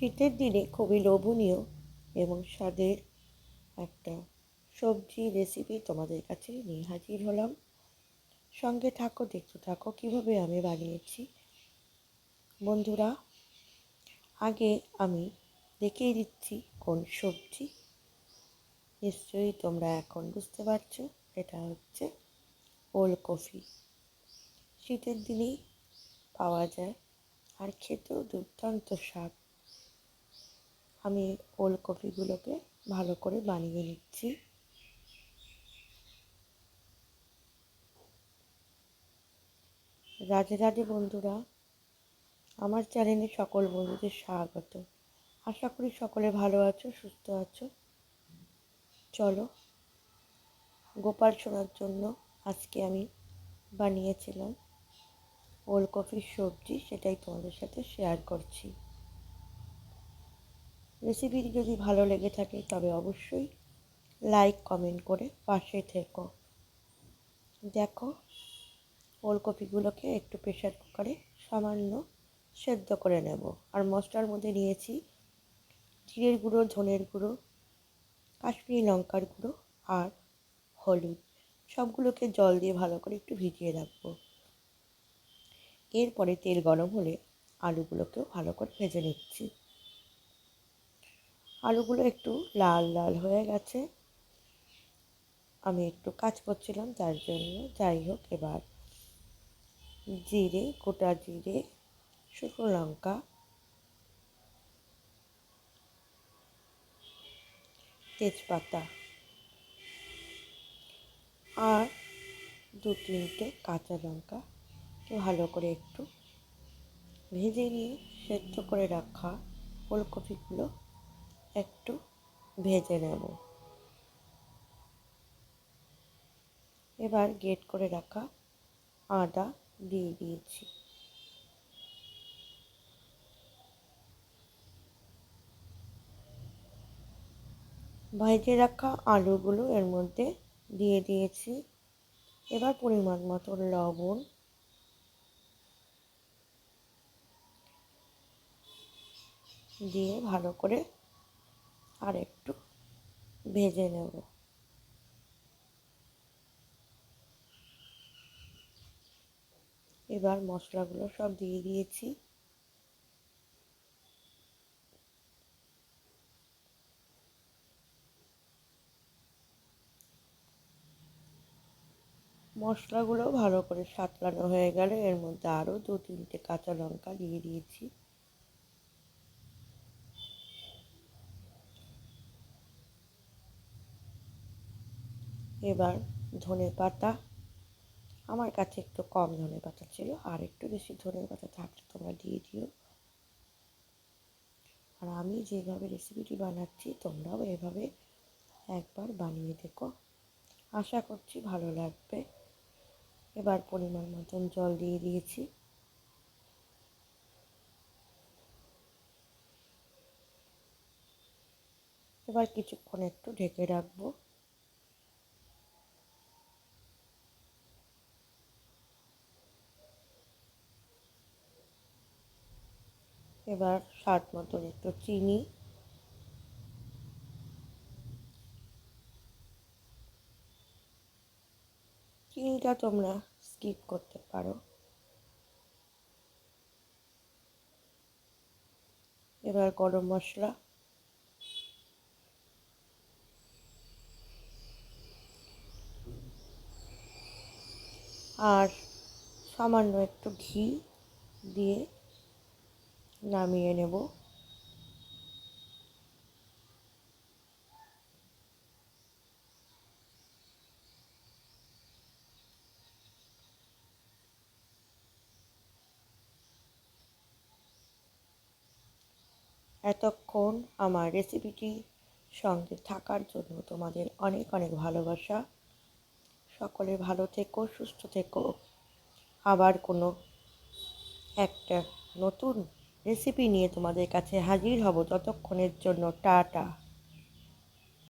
শীতের দিনে খুবই লোভনীয় এবং স্বাদের একটা সবজি রেসিপি তোমাদের কাছে নিয়ে হাজির হলাম। সঙ্গে থাকো, দেখতে থাকো কীভাবে আমি বানিয়েছি। বন্ধুরা, আগে আমি দেখিয়ে দিচ্ছি কোন সবজি। নিশ্চয়ই তোমরা এখন বুঝতে পারছ, এটা হচ্ছে ওলকপি। শীতের দিনেই পাওয়া যায় আর খেতেও দুর্দান্ত স্বাদ। আমি ওলকপিগুলোকে ভালো করে বানিয়ে নিচ্ছি। রাধে রাধে বন্ধুরা, আমার চ্যানেলে সকল বন্ধুদের স্বাগত। আশা করি সকলে ভালো আছো, সুস্থ আছো। চলো, গোপাল সোনার জন্য আজকে আমি বানিয়েছিলাম ওলকপির সবজি, সেটাই তোমাদের সাথে শেয়ার করছি। রেসিপিটি যদি ভালো লেগে থাকে, তবে অবশ্যই লাইক কমেন্ট করে পাশে থেকো। দেখো, ওলকপিগুলোকে একটু প্রেশার কুকারে সামান্য সেদ্ধ করে নেব। আর মশলার মধ্যে নিয়েছি জিরের গুঁড়ো, ধনের গুঁড়ো, কাশ্মীরি লঙ্কার গুঁড়ো আর হলুদ। সবগুলোকে জল দিয়ে ভালো করে একটু ভিজিয়ে রাখব। এরপরে তেল গরম হলে আলুগুলোকেও ভালো করে ভেজে নিচ্ছি। আলুগুলো একটু লাল লাল হয়ে গেছে। আমি একটু কাজ করছিলাম, তার জন্য যাই হোক, এবার জিরে, গোটা জিরে, শুকনো লঙ্কা, তেজপাতা আর দু তিনটে কাঁচা লঙ্কা ভালো করে একটু ভেজে নিয়ে সেদ্ধ করে রাখা ফুলকপিগুলো একটু ভেজে নেব। এবার গেট করে রাখা আদা দিয়ে দিয়েছি। ভেজে রাখা আলুগুলো এর মধ্যে দিয়ে দিয়েছি। এবার পরিমাণ মতো লবণ। দিয়ে ভালো করে আর একটু ভেজে নেব। এবার মশলাগুলো সব দিয়ে দিয়েছি। মশলাগুলো ভালো করে সাতলানো হয়ে গেলে এর মধ্যে আরও দু তিনটে কাঁচা লঙ্কা দিয়ে দিয়েছি। এবার ধনে পাতা। আমার কাছে একটু কম ধনে পাতা ছিল, আর একটু বেশি ধনে পাতা থাকলে তোমরা দিয়ে দিও। আর আমি যেভাবে রেসিপিটি বানাচ্ছি, তোমরাও এভাবে একবার বানিয়ে দেখো। আশা করছি ভালো লাগবে। এবার পরিমাণ মতন জল দিয়ে দিয়েছি। এবার কিছুক্ষণ একটু ঢেকে রাখব। এবার স্বাদ মতন একটু চিনি। চিনিটা তোমরা স্কিপ করতে পারো। এবার গরম মশলা। আর সামান্য একটু ঘি দিয়ে নামিয়ে নেব। এতক্ষণ আমার রেসিপিটি সঙ্গে থাকার জন্য তোমাদের অনেক অনেক ভালোবাসা। সকলে ভালো থেকো, সুস্থ থেকো। আবার কোনো একটা নতুন রেসিপি নিয়ে তোমাদের কাছে হাজির হব ততক্ষণের জন্য টাটা।